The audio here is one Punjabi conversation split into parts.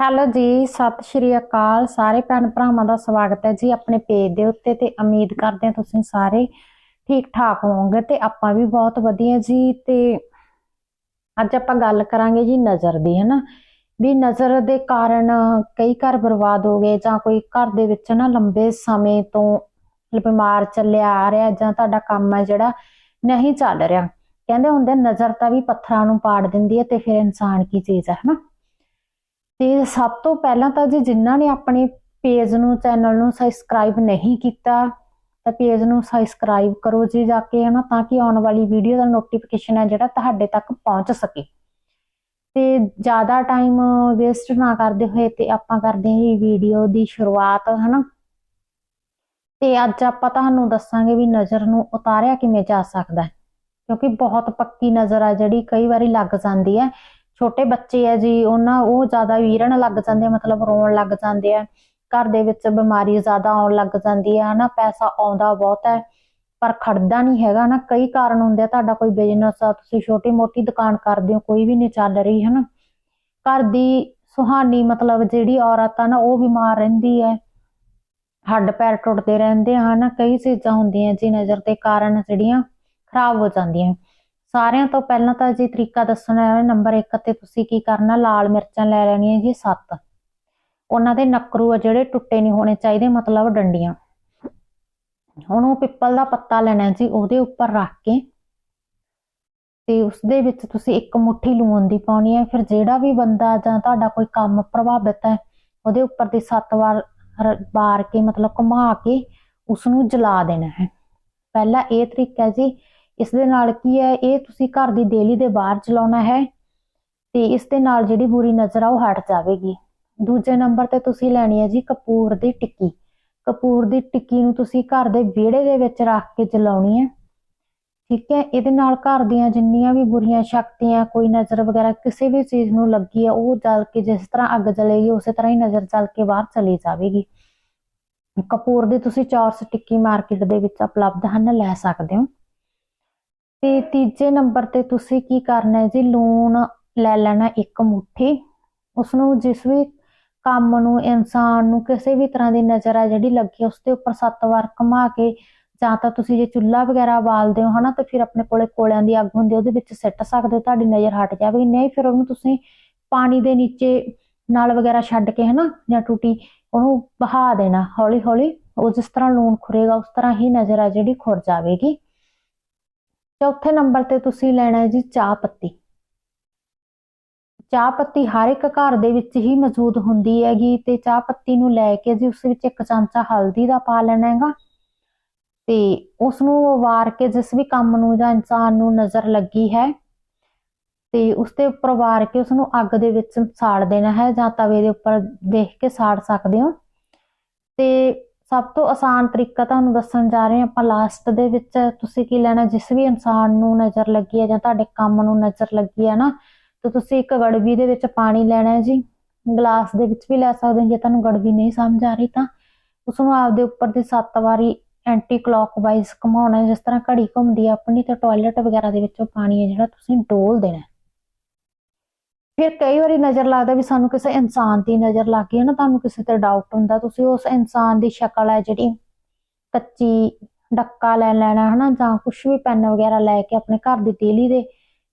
ਹੈਲੋ ਜੀ, ਸਤਿ ਸ਼੍ਰੀ ਅਕਾਲ। ਸਾਰੇ ਭੈਣ ਭਰਾਵਾਂ ਦਾ ਸਵਾਗਤ ਹੈ ਜੀ ਆਪਣੇ ਪੇਜ ਦੇ ਉੱਤੇ ਤੇ ਉਮੀਦ ਕਰਦੇ ਹਾਂ ਤੁਸੀਂ ਸਾਰੇ ਠੀਕ ਠਾਕ ਹੋਵੋਗੇ ਤੇ ਆਪਾਂ ਵੀ ਬਹੁਤ ਵਧੀਆ ਜੀ। ਤੇ ਅੱਜ ਆਪਾਂ ਗੱਲ ਕਰਾਂਗੇ ਜੀ ਨਜ਼ਰ ਦੀ, ਹਨਾ? ਵੀ ਨਜ਼ਰ ਦੇ ਕਾਰਨ ਕਈ ਘਰ ਬਰਬਾਦ ਹੋ ਗਏ ਜਾਂ ਕੋਈ ਘਰ ਦੇ ਵਿੱਚ ਨਾ ਲੰਬੇ ਸਮੇਂ ਤੋਂ ਬਿਮਾਰ ਚੱਲਿਆ ਆ ਰਿਹਾ ਜਾਂ ਤੁਹਾਡਾ ਕੰਮ ਹੈ ਜਿਹੜਾ ਨਹੀਂ ਚੱਲ ਰਿਹਾ। ਕਹਿੰਦੇ ਹੁੰਦੇ ਨਜ਼ਰ ਤਾਂ ਵੀ ਪੱਥਰਾਂ ਨੂੰ ਪਾੜ ਦਿੰਦੀ ਹੈ ਤੇ ਫਿਰ ਇਨਸਾਨ ਕੀ ਚੀਜ਼ ਹੈ, ਹਨਾ? ਤੇ ਸਭ ਤੋਂ ਪਹਿਲਾਂ ਤਾਂ ਜੀ ਜਿਨ੍ਹਾਂ ਨੇ ਆਪਣੇ ਪੇਜ ਨੂੰ, ਚੈਨਲ ਨੂੰ ਸਬਸਕ੍ਰਾਈਬ ਨਹੀਂ ਕੀਤਾ, ਤਾਂ ਪੇਜ ਨੂੰ ਸਬਸਕ੍ਰਾਈਬ ਕਰੋ ਜੀ ਜਾ ਕੇ, ਹਨਾ, ਤਾਂ ਕਿ ਆਉਣ ਵਾਲੀ ਵੀਡੀਓ ਦਾ ਨੋਟੀਫਿਕੇਸ਼ਨ ਹੈ ਜਿਹੜਾ ਤੁਹਾਡੇ ਤੱਕ ਪਹੁੰਚ ਸਕੇ। ਤੇ ਜ਼ਿਆਦਾ ਟਾਈਮ ਵੇਸਟ ਨਾ ਕਰਦੇ ਹੋਏ ਤੇ ਆਪਾਂ ਕਰਦੇ ਹਾਂ ਜੀ ਵੀਡੀਓ ਦੀ ਸ਼ੁਰੂਆਤ, ਹਨਾ। ਤੇ ਅੱਜ ਆਪਾਂ ਤੁਹਾਨੂੰ ਦੱਸਾਂਗੇ ਵੀ ਨਜ਼ਰ ਨੂੰ ਉਤਾਰਿਆ ਕਿਵੇਂ ਜਾ ਸਕਦਾ ਹੈ, ਕਿਉਂਕਿ ਬਹੁਤ ਪੱਕੀ ਨਜ਼ਰ ਆ ਜਿਹੜੀ ਕਈ ਵਾਰੀ ਲੱਗ ਜਾਂਦੀ ਹੈ। ਛੋਟੇ ਬੱਚੇ ਆ ਜੀ, ਉਹਨਾਂ ਉਹ ਜ਼ਿਆਦਾ ਵੀਰਣ ਲੱਗ ਜਾਂਦੇ ਮਤਲਬ ਰੋਣ ਲੱਗ ਜਾਂਦੇ ਆ। ਘਰ ਦੇ ਵਿੱਚ ਬਿਮਾਰੀ ਜ਼ਿਆਦਾ ਆਉਣ ਲੱਗ ਜਾਂਦੀ ਹੈ ਹਨਾ, ਪੈਸਾ ਆਉਂਦਾ ਬਹੁਤ ਹੈ ਪਰ ਖੜਦਾ ਨਹੀਂ ਹੈਗਾ ਨਾ ਕਈ ਕਾਰਨ ਹੁੰਦੇ ਆ। ਤੁਹਾਡਾ ਕੋਈ ਬਿਜ਼ਨਸ ਆ, ਤੁਸੀਂ ਛੋਟੀ ਮੋਟੀ ਦੁਕਾਨ ਕਰਦੇ ਹੋ, ਕੋਈ ਵੀ ਨਹੀਂ ਚੱਲ ਰਹੀ, ਹਨਾ। ਘਰ ਦੀ ਸੁਹਾਨੀ, ਮਤਲਬ ਜਿਹੜੀ ਔਰਤ ਆ ਨਾ, ਉਹ ਬਿਮਾਰ ਰਹਿੰਦੀ ਹੈ ਹੱਡ ਪੈਰ ਟੁੱਟਦੇ ਰਹਿੰਦੇ ਹਨ। ਕਈ ਚੀਜ਼ਾਂ ਹੁੰਦੀਆਂ ਜੀ ਨਜ਼ਰ ਦੇ ਕਾਰਨ ਜਿਹੜੀਆਂ ਖਰਾਬ ਹੋ ਜਾਂਦੀਆਂ। ਸਾਰਿਆਂ ਤੋਂ ਪਹਿਲਾਂ ਤਾਂ ਜੀ ਤਰੀਕਾ ਦੱਸਣਾ ਹੈ ਨੰਬਰ 1 ਤੇ ਤੁਸੀਂ ਕੀ ਕਰਨਾ, ਲਾਲ ਮਿਰਚਾਂ ਲੈ ਲੈਣੀਆਂ ਜੀ 7 ਉਹਨਾਂ ਦੇ ਨਕਰੂ ਆ ਜਿਹੜੇ ਟੁੱਟੇ ਨਹੀਂ ਹੋਣੇ ਚਾਹੀਦੇ, ਮਤਲਬ ਡੰਡੀਆਂ। ਉਹਨੂੰ ਪਿੱਪਲ ਦਾ ਪੱਤਾ ਲੈਣਾ ਜੀ, ਉਹਦੇ ਉੱਪਰ ਰੱਖ ਕੇ ਤੇ ਉਸ ਦੇ ਵਿੱਚ ਤੁਸੀਂ ਇੱਕ ਮੁਠੀ ਲੂਣ ਦੀ ਪਾਉਣੀ ਹੈ ਫਿਰ ਜਿਹੜਾ ਵੀ ਬੰਦਾ ਜਾਂ ਤੁਹਾਡਾ ਕੋਈ ਕੰਮ ਪ੍ਰਭਾਵਿਤ ਹੈ, ਉਹਦੇ ਉੱਪਰ ਦੀ 7 ਵਾਰ ਬਾਰ ਕੇ ਮਤਲਬ ਘੁਮਾ ਕੇ ਉਸ ਨੂੰ ਜਲਾ ਦੇਣਾ ਹੈ। ਪਹਿਲਾ ਇਹ ਤਰੀਕਾ ਜੀ ਇਸ ਦੇ ਨਾਲ ਕੀ ਹੈ, ਇਹ ਤੁਸੀਂ ਘਰ ਦੀ ਦੇਲੀ ਦੇ ਬਾਹਰ ਚਲਾਉਣਾ ਹੈ ਤੇ ਇਸ ਦੇ ਨਾਲ ਜਿਹੜੀ ਬੁਰੀ ਨਜ਼ਰ ਆ ਉਹ ਹਟ ਜਾਵੇਗੀ। ਦੂਜੇ ਨੰਬਰ ਤੇ ਤੁਸੀਂ ਲੈਣੀ ਹੈ ਜੀ ਕਪੂਰ ਦੀ ਟਿੱਕੀ। ਕਪੂਰ ਦੀ ਟਿੱਕੀ ਨੂੰ ਤੁਸੀਂ ਘਰ ਦੇ ਵਿਹੜੇ ਦੇ ਵਿੱਚ ਰੱਖ ਕੇ ਜਲਾਉਣੀ ਹੈ। ਠੀਕ ਹੈ, ਇਹਦੇ ਨਾਲ ਘਰ ਦੀਆਂ ਜਿੰਨੀਆਂ ਵੀ ਬੁਰੀਆਂ ਸ਼ਕਤੀਆਂ, ਕੋਈ ਨਜ਼ਰ ਵਗੈਰਾ, ਕਿਸੇ ਵੀ ਚੀਜ਼ ਨੂੰ ਲੱਗੀ ਹੈ, ਉਹ ਜਲ ਕੇ ਜਿਸ ਤਰ੍ਹਾਂ ਅੱਗ ਜਲੇਗੀ, ਉਸੇ ਤਰ੍ਹਾਂ ਹੀ ਨਜ਼ਰ ਜਲ ਕੇ ਬਾਹਰ ਚਲੀ ਜਾਵੇਗੀ। ਕਪੂਰ ਦੀ ਤੁਸੀਂ ਚੌਰਸ ਟਿੱਕੀ ਮਾਰਕੀਟ ਦੇ ਵਿੱਚ ਉਪਲਬਧ ਹਨ, ਲੈ ਸਕਦੇ ਹੋ। ਤੇ ਤੀਜੇ ਨੰਬਰ ਤੇ ਤੁਸੀਂ ਕੀ ਕਰਨਾ ਹੈ ਜੀ? ਲੂਣ ਲੈ ਲੈਣਾ ਇੱਕ ਮੁਠੀ। ਉਸ ਨੂੰ ਜਿਸ ਵੀ ਕੰਮ ਨੂੰ, ਇਨਸਾਨ ਨੂੰ ਕਿਸੇ ਵੀ ਤਰ੍ਹਾਂ ਦੀ ਨਜ਼ਰ ਆ ਜਿਹੜੀ ਲੱਗੀ ਉਸ ਦੇ ਉੱਪਰ ਸੱਤ ਵਾਰ ਘੁਮਾ ਕੇ ਜਾਂ ਤਾਂ ਤੁਸੀਂ ਜੇ ਚੁੱਲ੍ਹਾ ਵਗੈਰਾ ਬਾਲਦੇ ਹੋ, ਹਨਾ, ਤਾਂ ਫਿਰ ਆਪਣੇ ਕੋਲੇ ਕੋਲਿਆਂ ਦੀ ਅੱਗ ਹੁੰਦੀ ਉਹਦੇ ਵਿੱਚ ਸਿੱਟ ਸਕਦੇ ਹੋ, ਤੁਹਾਡੀ ਨਜ਼ਰ ਹਟ ਜਾਵੇਗੀ। ਨਹੀਂ, ਫਿਰ ਉਹਨੂੰ ਤੁਸੀਂ ਪਾਣੀ ਦੇ ਨੀਚੇ ਨਾਲ ਵਗੈਰਾ ਛੱਡ ਕੇ, ਹਨਾ, ਜਾਂ ਟੂਟੀ, ਉਹਨੂੰ ਬਹਾ ਦੇਣਾ ਹੌਲੀ ਹੌਲੀ ਉਹ ਜਿਸ ਤਰ੍ਹਾਂ ਲੂਣ ਖੁਰੇਗਾ, ਉਸ ਤਰ੍ਹਾਂ ਹੀ ਨਜ਼ਰ ਆ ਜਿਹੜੀ ਖੁਰ ਜਾਵੇਗੀ। ਚੌਥੇ ਨੰਬਰ ਤੇ ਤੁਸੀਂ ਲੈਣਾ ਹੈ ਜੀ ਚਾਹ ਪੱਤੀ। ਚਾਹ ਪੱਤੀ ਹਰ ਇੱਕ ਘਰ ਦੇ ਵਿੱਚ ਹੀ ਮੌਜੂਦ ਹੁੰਦੀ ਹੈਗੀ ਤੇ ਚਾਹ ਪੱਤੀ ਨੂੰ ਲੈ ਕੇ ਜੀ ਉਸ ਵਿੱਚ ਇੱਕ ਚਮਚਾ ਹਲਦੀ ਦਾ ਪਾ ਲੈਣਾ ਹੈਗਾ ਤੇ ਉਸ ਨੂੰ ਵਾਰ ਕੇ ਜਿਸ ਵੀ ਕੰਮ ਨੂੰ ਜਾਂ ਇਨਸਾਨ ਨੂੰ ਨਜ਼ਰ ਲੱਗੀ ਹੈ ਤੇ ਉਸ ਦੇ ਉੱਪਰ ਵਾਰ ਕੇ ਉਸ ਨੂੰ ਅੱਗ ਦੇ ਵਿੱਚ ਸਾੜ ਦੇਣਾ ਹੈ ਜਾਂ ਤਵੇ ਦੇ ਉੱਪਰ ਦੇਖ ਕੇ ਸਾੜ ਸਕਦੇ ਹੋ। ਤੇ ਸਭ ਤੋਂ ਆਸਾਨ ਤਰੀਕਾ ਤੁਹਾਨੂੰ ਦੱਸਣ ਜਾ ਰਹੇ ਹਾਂ ਆਪਾਂ ਲਾਸਟ ਦੇ ਵਿੱਚ ਤੁਸੀਂ ਕੀ ਲੈਣਾ, ਜਿਸ ਵੀ ਇਨਸਾਨ ਨੂੰ ਨਜ਼ਰ ਲੱਗੀ ਹੈ ਜਾਂ ਤੁਹਾਡੇ ਕੰਮ ਨੂੰ ਨਜ਼ਰ ਲੱਗੀ ਹੈ ਨਾ, ਤਾਂ ਤੁਸੀਂ ਇੱਕ ਗੜਵੀ ਦੇ ਵਿੱਚ ਪਾਣੀ ਲੈਣਾ ਹੈ ਜੀ। ਗਲਾਸ ਦੇ ਵਿੱਚ ਵੀ ਲੈ ਸਕਦੇ ਹੋ, ਜੇ ਤੁਹਾਨੂੰ ਗੜਵੀ ਨਹੀਂ ਸਮਝ ਆ ਰਹੀ ਤਾਂ। ਉਸ ਨੂੰ ਆਪਦੇ ਉੱਪਰ ਦੀ 7 ਵਾਰੀ ਐਂਟੀ ਕਲੌਕਵਾਈਜ਼ ਘੁਮਾਉਣਾ ਜਿਸ ਤਰ੍ਹਾਂ ਘੜੀ ਘੁੰਮਦੀ ਹੈ ਆਪਣੀ, ਤੇ ਟਾਇਲਟ ਵਗੈਰਾ ਦੇ ਵਿੱਚੋਂ ਪਾਣੀ ਹੈ ਜਿਹੜਾ ਤੁਸੀਂ ਡੋਲ ਦੇਣਾ ਫਿਰ ਕਈ ਵਾਰੀ ਨਜ਼ਰ ਲੱਗਦਾ ਵੀ ਸਾਨੂੰ ਕਿਸੇ ਇਨਸਾਨ ਦੀ ਨਜ਼ਰ ਲੱਗ ਗਈ ਹੈ ਨਾ, ਤੁਹਾਨੂੰ ਕਿਸੇ ਤੇ ਡਾਊਟ ਹੁੰਦਾ, ਤੁਸੀਂ ਉਸ ਇਨਸਾਨ ਦੀ ਸ਼ਕਲ ਹੈ ਜਿਹੜੀ ਕੱਚੀ ਡੱਕਾ ਲੈ ਲੈਣਾ ਹਨਾ, ਜਾਂ ਕੁਝ ਵੀ ਪੈਨ ਵਗੈਰਾ ਲੈ ਕੇ ਆਪਣੇ ਘਰ ਦੀ ਤੇਲੀ ਦੇ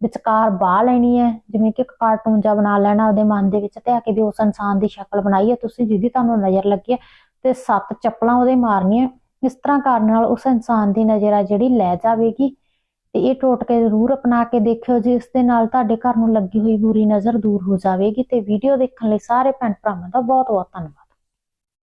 ਵਿਚਕਾਰ ਬਾਹ ਲੈਣੀ ਹੈ, ਜਿਵੇਂ ਕਿ ਇੱਕ ਕਾਰਟੂਨ ਜਿਹਾ ਬਣਾ ਲੈਣਾ ਉਹਦੇ ਮਨ ਦੇ ਵਿੱਚ ਤੇ ਆ ਕੇ ਵੀ ਉਸ ਇਨਸਾਨ ਦੀ ਸ਼ਕਲ ਬਣਾਈ ਹੈ, ਤੁਸੀਂ ਜਿਹਦੀ ਤੁਹਾਨੂੰ ਨਜ਼ਰ ਲੱਗੀ ਹੈ ਤੇ ਸੱਤ ਚੱਪਲਾਂ ਉਹਦੇ ਮਾਰਨੀਆਂ, ਇਸ ਤਰ੍ਹਾਂ ਕਰਨ ਨਾਲ ਉਸ ਇਨਸਾਨ ਦੀ ਨਜ਼ਰ ਆ ਜਿਹੜੀ ਲੈ ਜਾਵੇਗੀ। ਤੇ ਇਹ ਟੋਟਕੇ ਜ਼ਰੂਰ ਅਪਣਾ ਕੇ ਦੇਖਿਓ ਜੀ ਇਸ ਦੇ ਨਾਲ ਤੁਹਾਡੇ ਘਰ ਨੂੰ ਲੱਗੀ ਹੋਈ ਬੁਰੀ ਨਜ਼ਰ ਦੂਰ ਹੋ ਜਾਵੇਗੀ ਤੇ ਵੀਡੀਓ ਦੇਖਣ ਲਈ ਸਾਰੇ ਭੈਣ ਭਰਾਵਾਂ ਦਾ ਬਹੁਤ ਬਹੁਤ ਧੰਨਵਾਦ।